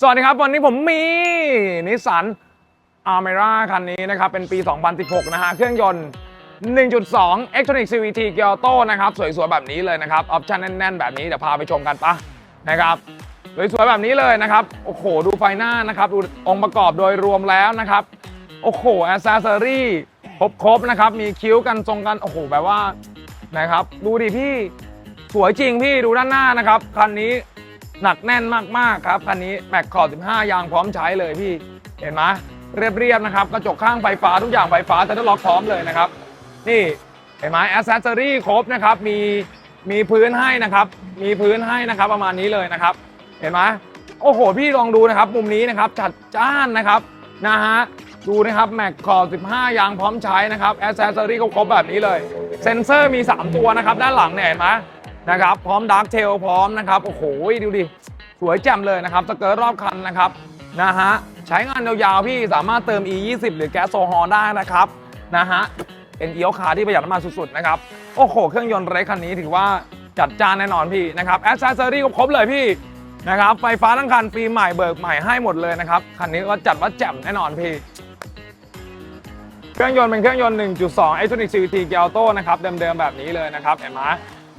สวัสดีครับ วันนี้ผมมีนิสสันอาร์เมร่าคันนี้นะครับ เป็นปี 2016 นะฮะ เครื่องยนต์ 1.2 Electronic CVT g e a r t o นะครับ สวย ๆ แบบนี้เลยนะครับ ออปชั่นแน่น ๆ แบบนี้ เดี๋ยวพาไปชมกันปะนะครับ สวย ๆ แบบนี้เลยนะครับ โอ้โห ดูไฟหน้านะครับ ดูองค์ประกอบโดยรวมแล้วนะครับ โอ้โหแอ c เซสซอรี่ครบ ๆ นะครับ มีคิ้วกันทรงกัน โอ้โห แบบว่านะครับ ดูดิพี่ สวยจริงพี่ ดูด้านหน้านะครับ คันนี้ หนักแน่นมากๆครับคันนี้แม็กขอบ15 ยางพร้อมใช้เลยพี่เห็นไหมเรียบๆนะครับกระจกข้างไฟฟ้าทุกอย่างไฟฟ้าแต่ต้องล็อกพร้อมเลยนะครับ นี่เห็นไหมแอสเซสซอรี่ครบนะครับมีมีพื้นให้นะครับ มีพื้นให้นะครับประมาณนี้เลยนะครับ เห็นไหมโอ้โห พี่ลองดูนะครับ มุมนี้นะครับจัดจ้านนะครับนะฮะดูนะครับแม็กขอบ15 ยางพร้อมใช้นะครับแอสเซสซอรี่ครบแบบนี้เลย เซ็นเซอร์มี 3 ตัวนะครับ ด้านหลังเนี่ยเห็นไหม นะครับพร้อมดาร์กเทลพร้อมนะครับโอ้โหดูดิสวยแจ่มเลยนะครับสเกิร์ตรอบคันนะครับนะฮะใช้งานยาวๆพี่สามารถเติม e 2 0หรือแก๊สโซฮอลได้นะครับนะฮะเป็นเอียวคาร์ที่ประหยัดน้ำมันสุดๆนะครับโอ้โหเครื่องยนต์เล็กคันนี้ถือว่าจัดจ้านแน่นอนพี่นะครับแอสเซอรี่ครบเลยพี่นะครับไฟฟ้าทั้งคันฟิล์มใหม่เบิกใหม่ให้หมดเลยนะครับคันนี้ก็จัดว่าแจ่มแน่นอนพี่เครื่องยนต์เป็นเครื่องยนต์ 1.2 i t o n i c CVT g e a r t o นะครับเดิมๆแบบนี้เลยนะครับเห็นไหม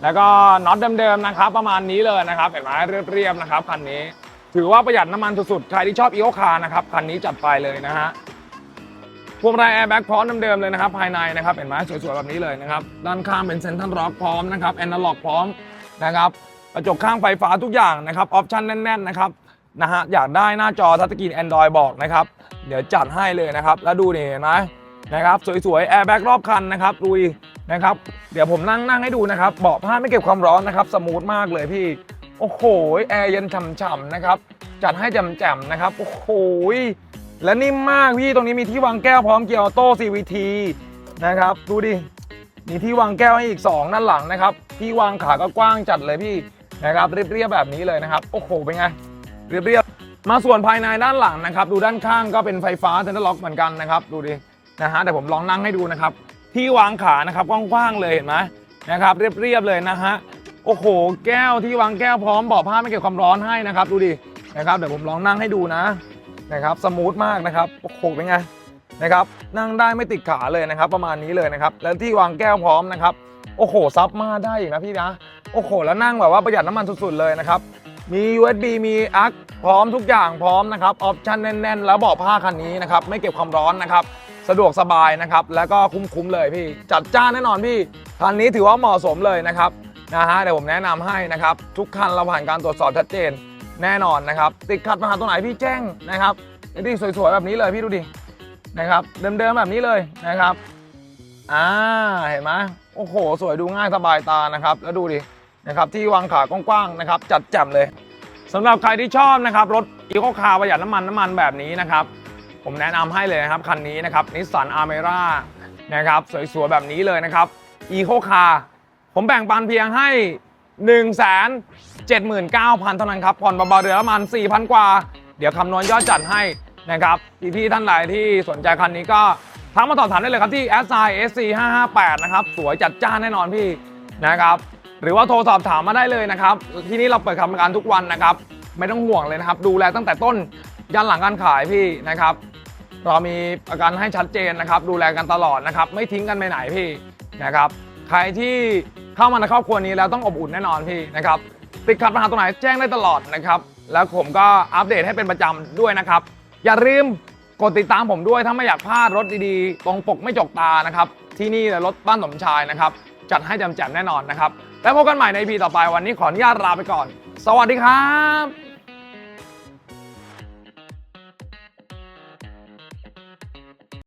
แล้วก็น็อตเดิมๆนะครับ ประมาณนี้เลยนะครับเห็นไหมเรียบๆนะครับคันนี้ ถือว่าประหยัดน้ำมันสุดๆ ใครที่ชอบอีโอคาร์นะครับคันนี้จัดไปเลยนะฮะพวงมาลัยแอร์แบ็กพร้อมเดิมๆเลยนะครับภายในนะครับเห็นไหมสวยๆแบบนี้เลยนะครับด้านข้างเป็นเซนทรัลล็อกพร้อมนะครับแอนนาล็อกพร้อมนะครับกระจกข้างไฟฟ้าทุกอย่างนะครับออปชั่นแน่นๆนะครับนะฮะอยากได้หน้าจอทัชสกรีน Android บอกนะครับ เดี๋ยวจัดให้เลยนะครับ แล้วดูนี่เห็นไหม นะครับสวยๆแอร์แบ็กรอบคันนะครับดูนะครับเดี๋ยวผมนั่งนั่งให้ดูนะครับเบาะผ้าไม่เก็บความร้อนนะครับสมูทมากเลยพี่โอ้โหแอร์เย็นฉ่ำๆนะครับจัดให้แจ่มๆนะครับโอ้โหและนิ่มมากพี่ตรงนี้มีที่วางแก้วพร้อมเกียร์ออโต้ CVT นะครับดูดิมีที่วางแก้วให้อีก 2 ด้านหลังนะครับที่วางขาก็กว้างจัดเลยพี่นะครับเรียบๆแบบนี้เลยนะครับโอ้โหเป็นไงเรียบๆมาส่วนภายในด้านหลังนะครับ ดูด้านข้างก็เป็นไฟฟ้าเซนเตอร์ล็อกเหมือนกันนะครับ ดูดิ นะฮะเดี๋ยวผมลองนั่งให้ดูนะครับ ที่วางขานะครับกว้างๆเลยเห็นไหมนะครับ เรียบๆเลยนะฮะโอ้โห แก้วที่วางแก้วพร้อมเบาะผ้าไม่เก็บความร้อนให้นะครับ ดูดินะครับเดี๋ยวผมลองนั่งให้ดูนะนะครับสมูทมากนะครับโอ้โหเป็นไงนะครับนั่งได้ไม่ติดขาเลยนะครับ ประมาณนี้เลยนะครับ แล้วที่วางแก้วพร้อมนะครับโอ้โหซับมาได้อีกนะพี่นะโอ้โห แล้วนั่งแบบว่าประหยัดน้ำมันสุดๆเลยนะครับมี USB มีอักพร้อมทุกอย่างพร้อมนะครับออปชั่นแน่นๆ แล้วเบาะผ้าคันนี้นะครับไม่เก็บความร้อนนะครับ สะดวกสบายนะครับ แล้วก็คุ้มๆเลยพี่ จัดจ้านแน่นอนพี่ คันนี้ถือว่าเหมาะสมเลยนะครับนะฮะเดี๋ยวผมแนะนำให้นะครับ ทุกคันเราผ่านการตรวจสอบชัดเจนแน่นอนนะครับ ติดขัดปัญหาตรงไหนพี่แจ้งนะครับนี่สวยๆแบบนี้เลยพี่ดูดินะครับ เดิมๆแบบนี้เลยนะครับอ่าเห็นไหมโอ้โห สวยดูง่ายสบายตานะครับ แล้วดูดินะครับที่วางขากว้างๆนะครับ จัดแจ่มเลยสำหรับใครที่ชอบนะครับรถอีโคคาร์ประหยัดน้ำมันน้ำมันแบบนี้นะครับ ผมแนะนำให้เลยนะครับ คันนี้นะครับนิสสันอาร์เมร่านะครับสวยๆแบบนี้เลยนะครับอีโคคาร์ผมแบ่งปันเพียงให้ 1 7 9 0 0 0 เท่านั้นครับผ่อนเบาๆเดือนละประมาณ4,000 กว่า เดี๋ยวคำนวณยอดจัดให้นะครับพี่ๆท่านใดที่สนใจคันนี้ก็ทักมาสอบถามได้เลยครับที่ s i s c 558นะครับสวยจัดจ้านแน่นอนพี่นะครับหรือว่าโทรสอบถามมาได้เลยนะครับ ที่นี่เราเปิดทำการทุกวันนะครับ ไม่ต้องห่วงเลยนะครับ ดูแลตั้งแต่ต้น ยันหลังการขายพี่นะครับ เรามีประกันให้ชัดเจนนะครับ ดูแลกันตลอดนะครับ ไม่ทิ้งกันไปไหนพี่นะครับ ใครที่เข้ามาในครอบครัวนี้แล้วต้องอบอุ่นแน่นอนพี่นะครับ ติดขัดปัญหาตรงไหนแจ้งได้ตลอดนะครับ แล้วผมก็อัปเดตให้เป็นประจำด้วยนะครับ อย่าลืมกดติดตามผมด้วยถ้าไม่อยากพลาดรถดีๆ ตรงปกไม่จกตานะครับ ที่นี่เลยรถบ้านสมชายนะครับ จัดให้แจ่มแน่นอนนะครับ แล้วพบกันใหม่ใน EP ต่อไปวันนี้ขออนุญาตลาไปก่อน สวัสดีครับ